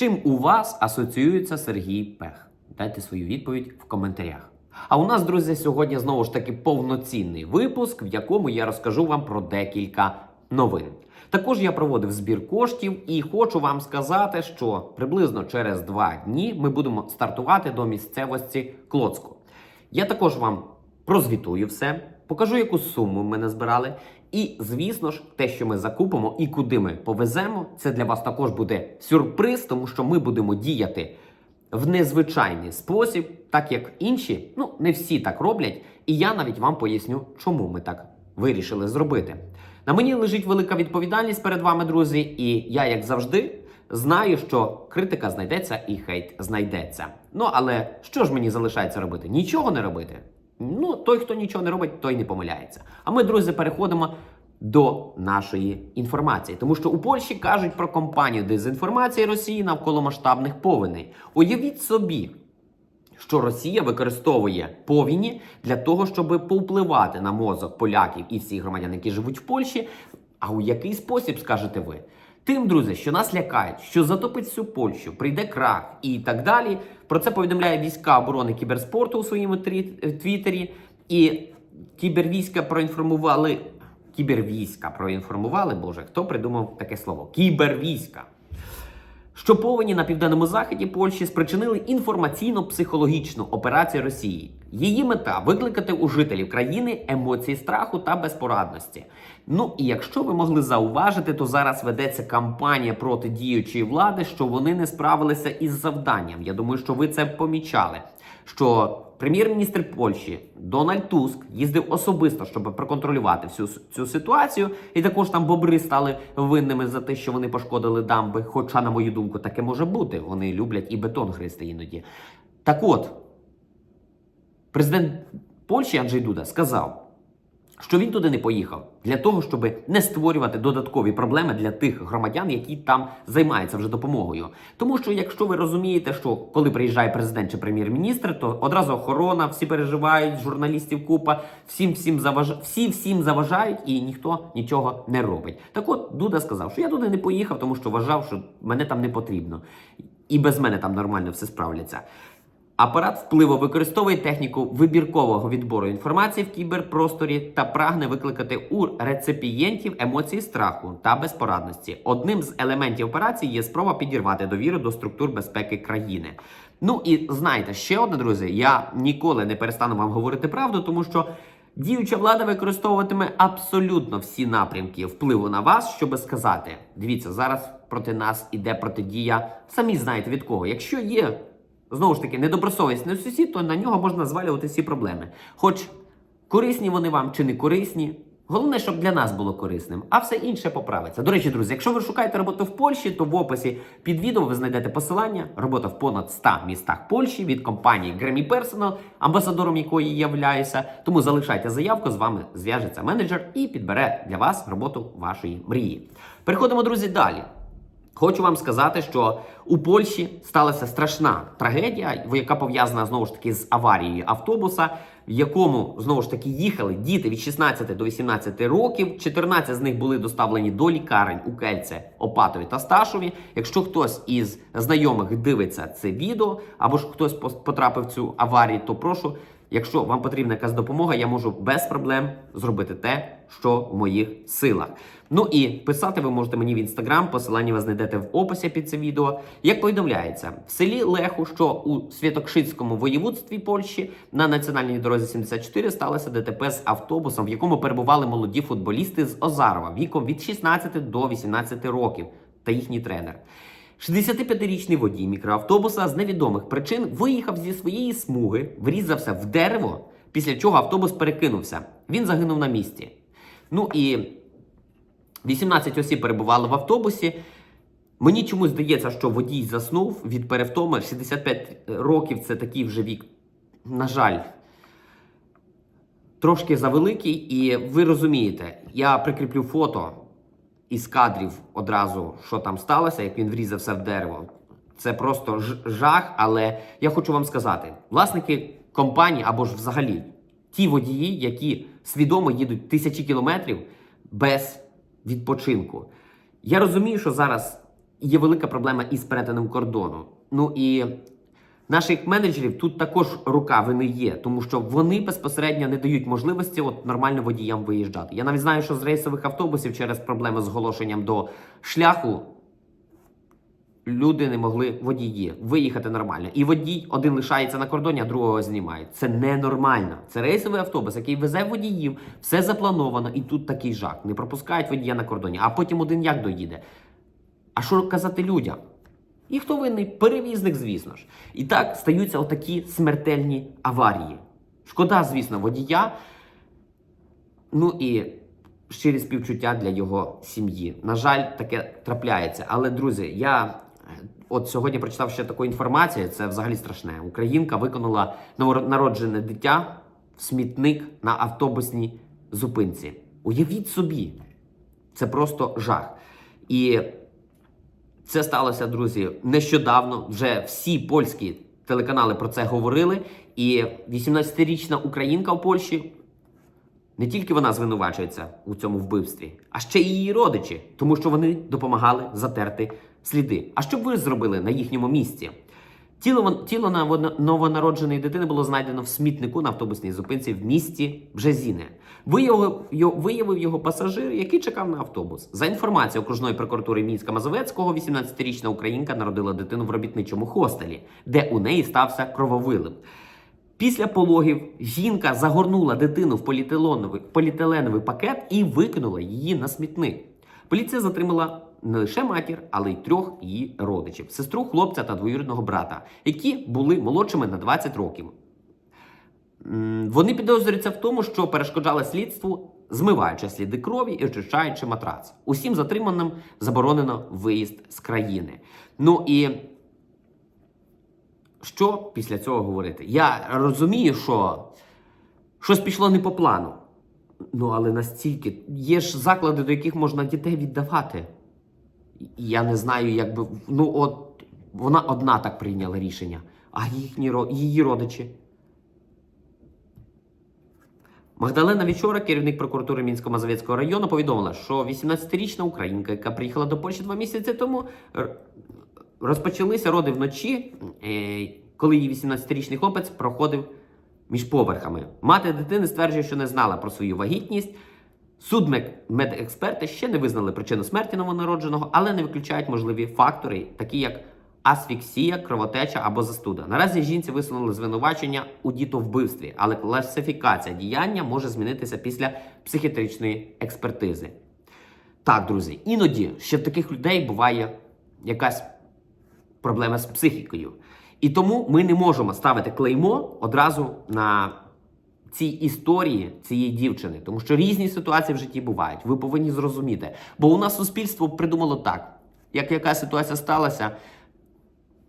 чим у вас асоціюється Сергій Пех? Дайте свою відповідь в коментарях. А у нас, друзі, сьогодні знову ж таки повноцінний випуск, в якому я розкажу вам про декілька новин. Також я проводив збір коштів і хочу вам сказати, що приблизно через два дні ми будемо стартувати до місцевості Клоцьку. Я також вам прозвітую все, покажу, яку суму ми назбирали. І, звісно ж, те, що ми закупимо і куди ми повеземо, це для вас також буде сюрприз, тому що ми будемо діяти в незвичайний спосіб, так як інші, ну не всі так роблять. І я навіть вам поясню, чому ми так вирішили зробити. На мені лежить велика відповідальність перед вами, друзі, і я, як завжди, знаю, що критика знайдеться і хейт знайдеться. Ну але що ж мені залишається робити? Нічого не робити. Ну, той, хто нічого не робить, той не помиляється. А ми, друзі, переходимо до нашої інформації, тому що у Польщі кажуть про компанію дезінформації Росії навколо масштабних повеней. Уявіть собі, що Росія використовує повіні для того, щоб повпливати на мозок поляків і всіх громадян, які живуть в Польщі. А у який спосіб скажете ви? Тим, друзі, що нас лякають, що затопить всю Польщу, прийде крах і так далі. Про це повідомляє війська оборони кіберспорту у своєму е, твіттері. І кібервійська проінформували. Кібервійська проінформували, Боже, хто придумав таке слово? Кібервійська що повені на південному заході Польщі спричинили інформаційно-психологічну операцію Росії. Її мета викликати у жителів країни емоції страху та безпорадності. Ну і якщо ви могли зауважити, то зараз ведеться кампанія проти діючої влади, що вони не справилися із завданням. Я думаю, що ви це помічали. Що прем'єр-міністр Польщі Дональд Туск їздив особисто, щоб проконтролювати всю цю ситуацію, і також там бобри стали винними за те, що вони пошкодили дамби. Хоча, на мою думку, таке може бути. Вони люблять і бетон гристи іноді. Так от, президент Польщі Анджей Дуда сказав, що він туди не поїхав для того, щоб не створювати додаткові проблеми для тих громадян, які там займаються вже допомогою. Тому що, якщо ви розумієте, що коли приїжджає президент чи прем'єр-міністр, то одразу охорона, всі переживають, журналістів купа, всім всім заваж... всі всім заважають, і ніхто нічого не робить. Так от Дуда сказав, що я туди не поїхав, тому що вважав, що мене там не потрібно, і без мене там нормально все справляться. Апарат впливу використовує техніку вибіркового відбору інформації в кіберпросторі та прагне викликати у реципієнтів емоції страху та безпорадності. Одним з елементів операції є спроба підірвати довіру до структур безпеки країни. Ну і знаєте, ще одне, друзі, я ніколи не перестану вам говорити правду, тому що діюча влада використовуватиме абсолютно всі напрямки впливу на вас, щоб сказати: дивіться, зараз проти нас іде протидія. Самі знаєте від кого. Якщо є знову ж таки недобросовісний сусід, то на нього можна звалювати всі проблеми. Хоч корисні вони вам чи не корисні. Головне, щоб для нас було корисним, а все інше поправиться. До речі, друзі, якщо ви шукаєте роботу в Польщі, то в описі під відео ви знайдете посилання. Робота в понад 100 містах Польщі від компанії Grammy Personal, амбасадором якої являюся. Тому залишайте заявку, з вами зв'яжеться менеджер і підбере для вас роботу вашої мрії. Переходимо, друзі, далі. Хочу вам сказати, що у Польщі сталася страшна трагедія, яка пов'язана знову ж таки з аварією автобуса, в якому знову ж таки їхали діти від 16 до 18 років. 14 з них були доставлені до лікарень у Кельце, Опатові та Сташові. Якщо хтось із знайомих дивиться це відео, або ж хтось потрапив в цю аварію, то прошу. Якщо вам потрібна якась допомога, я можу без проблем зробити те, що в моїх силах. Ну і писати ви можете мені в інстаграм, посилання ви знайдете в описі під це відео. Як повідомляється, в селі Леху, що у Святокшицькому воєводстві Польщі на національній дорозі 74 сталося ДТП з автобусом, в якому перебували молоді футболісти з Озарова віком від 16 до 18 років та їхній тренер. 65-річний водій мікроавтобуса з невідомих причин виїхав зі своєї смуги, врізався в дерево, після чого автобус перекинувся. Він загинув на місці. Ну і 18 осіб перебували в автобусі. Мені чомусь здається, що водій заснув від перевтоми. 65 років це такий вже вік. На жаль, трошки завеликий, і ви розумієте, я прикріплю фото із кадрів одразу, що там сталося, як він врізався в дерево. Це просто жах, але я хочу вам сказати: власники компанії або ж взагалі ті водії, які свідомо їдуть тисячі кілометрів без відпочинку. Я розумію, що зараз є велика проблема із перетином кордону. Ну і наших менеджерів тут також рука вини є, тому що вони безпосередньо не дають можливості от нормально водіям виїжджати. Я навіть знаю, що з рейсових автобусів через проблеми з оголошенням до шляху люди не могли водії виїхати нормально. І водій один лишається на кордоні, а другого знімають. Це ненормально. Це рейсовий автобус, який везе водіїв, все заплановано, і тут такий жах. Не пропускають водія на кордоні, а потім один як доїде. А що казати людям? І хто винний? Перевізник, звісно ж. І так стаються отакі смертельні аварії. Шкода, звісно, водія. Ну і щирі співчуття для його сім'ї. На жаль, таке трапляється. Але, друзі, я от сьогодні прочитав ще таку інформацію, це взагалі страшне. Українка виконала новонароджене дитя в смітник на автобусній зупинці. Уявіть собі, це просто жах. І це сталося, друзі, нещодавно. Вже всі польські телеканали про це говорили. І 18-річна українка в Польщі не тільки вона звинувачується у цьому вбивстві, а ще й її родичі, тому що вони допомагали затерти сліди. А що б ви зробили на їхньому місці? Тіло, тіло ново- новонародженої дитини було знайдено в смітнику на автобусній зупинці в місті Бжезіне. Виявив, його- виявив його пасажир, який чекав на автобус. За інформацією окружної прокуратури Мінська Мазовецького, 18-річна українка народила дитину в робітничому хостелі, де у неї стався крововилив. Після пологів жінка загорнула дитину в поліетиленовий, поліетиленовий пакет і викинула її на смітник. Поліція затримала не лише матір, але й трьох її родичів: сестру хлопця та двоюрідного брата, які були молодшими на 20 років. Вони підозрюються в тому, що перешкоджали слідству, змиваючи сліди крові і очищаючи матрац. Усім затриманим заборонено виїзд з країни. Ну і що після цього говорити? Я розумію, що щось пішло не по плану. Ну, але настільки є ж заклади, до яких можна дітей віддавати. Я не знаю, як би. Ну, от вона одна так прийняла рішення, а їхні її родичі. Магдалена Вічора, керівник прокуратури Мінсько-Мазовецького району, повідомила, що 18-річна українка, яка приїхала до Польщі два місяці тому, розпочалися роди вночі, е, коли її 18-річний хлопець проходив між поверхами. Мати дитини стверджує, що не знала про свою вагітність. Судмедексперти ще не визнали причину смерті новонародженого, але не виключають можливі фактори, такі як асфіксія, кровотеча або застуда. Наразі жінці висунули звинувачення у дітовбивстві, але класифікація діяння може змінитися після психіатричної експертизи. Так, друзі, іноді ще в таких людей буває якась проблема з психікою. І тому ми не можемо ставити клеймо одразу на цій історії цієї дівчини, тому що різні ситуації в житті бувають. Ви повинні зрозуміти. Бо у нас суспільство придумало так: як яка ситуація сталася,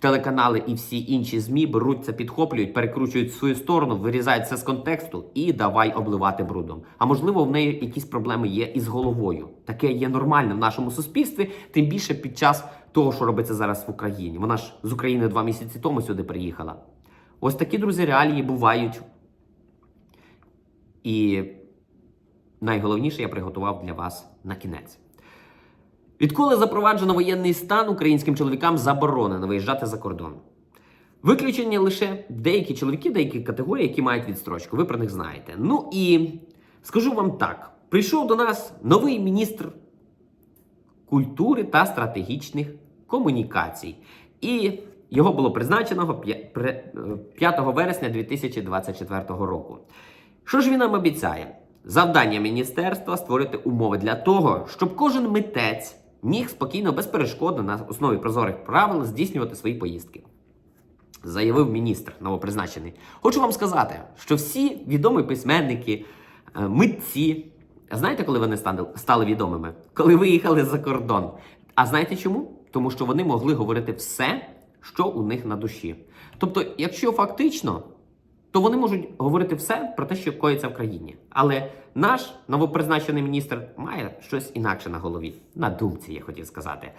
телеканали і всі інші ЗМІ беруть це, підхоплюють, перекручують свою сторону, вирізають це з контексту і давай обливати брудом. А можливо, в неї якісь проблеми є із головою. Таке є нормально в нашому суспільстві, тим більше під час того, що робиться зараз в Україні. Вона ж з України два місяці тому сюди приїхала. Ось такі друзі реалії бувають. І найголовніше я приготував для вас на кінець. Відколи запроваджено воєнний стан, українським чоловікам заборонено виїжджати за кордон. Виключення лише деякі чоловіки, деякі категорії, які мають відстрочку. Ви про них знаєте. Ну і скажу вам так: прийшов до нас новий міністр культури та стратегічних комунікацій. І його було призначено п'я- пре- е, 5 вересня 2024 року. Що ж він нам обіцяє? Завдання міністерства створити умови для того, щоб кожен митець міг спокійно, безперешкодно на основі прозорих правил здійснювати свої поїздки. Заявив міністр новопризначений. Хочу вам сказати, що всі відомі письменники, е, митці, знаєте, коли вони стали відомими? Коли виїхали за кордон. А знаєте чому? Тому що вони могли говорити все, що у них на душі. Тобто, якщо фактично, то вони можуть говорити все про те, що коїться в країні. Але наш новопризначений міністр має щось інакше на голові. На думці, я хотів сказати.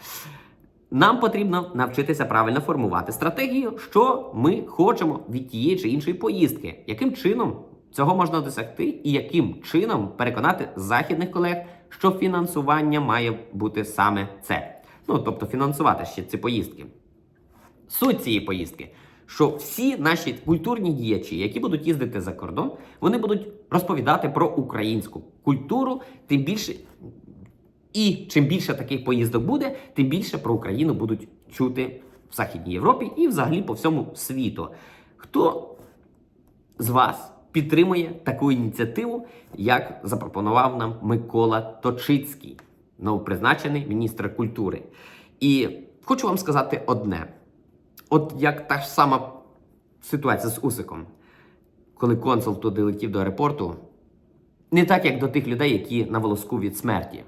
Нам потрібно навчитися правильно формувати стратегію, що ми хочемо від тієї чи іншої поїздки, яким чином цього можна досягти, і яким чином переконати західних колег, що фінансування має бути саме це. Ну тобто фінансувати ще ці поїздки. Суть цієї поїздки, що всі наші культурні діячі, які будуть їздити за кордон, вони будуть розповідати про українську культуру, тим більше. І чим більше таких поїздок буде, тим більше про Україну будуть чути в Західній Європі і взагалі по всьому світу. Хто з вас підтримує таку ініціативу, як запропонував нам Микола Точицький, новопризначений міністр культури? І хочу вам сказати одне: от як та ж сама ситуація з Усиком, коли консул туди летів до аеропорту, не так, як до тих людей, які на волоску від смерті.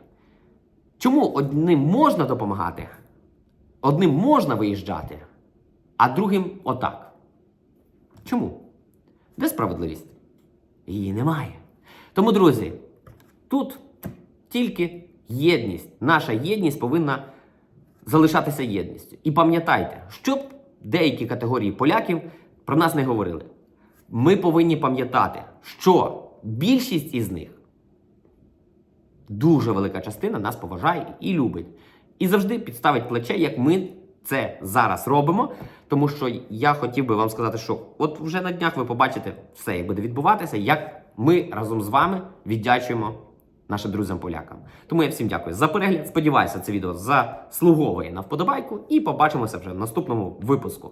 Чому одним можна допомагати, одним можна виїжджати, а другим отак? Чому? Де справедливість? Її немає. Тому, друзі, тут тільки єдність. Наша єдність повинна залишатися єдністю. І пам'ятайте, щоб деякі категорії поляків про нас не говорили. Ми повинні пам'ятати, що більшість із них дуже велика частина нас поважає і любить. І завжди підставить плече, як ми це зараз робимо. Тому що я хотів би вам сказати, що от вже на днях ви побачите все, як буде відбуватися, як ми разом з вами віддячуємо нашим друзям-полякам. Тому я всім дякую за перегляд. Сподіваюся, це відео заслуговує на вподобайку, і побачимося вже в наступному випуску.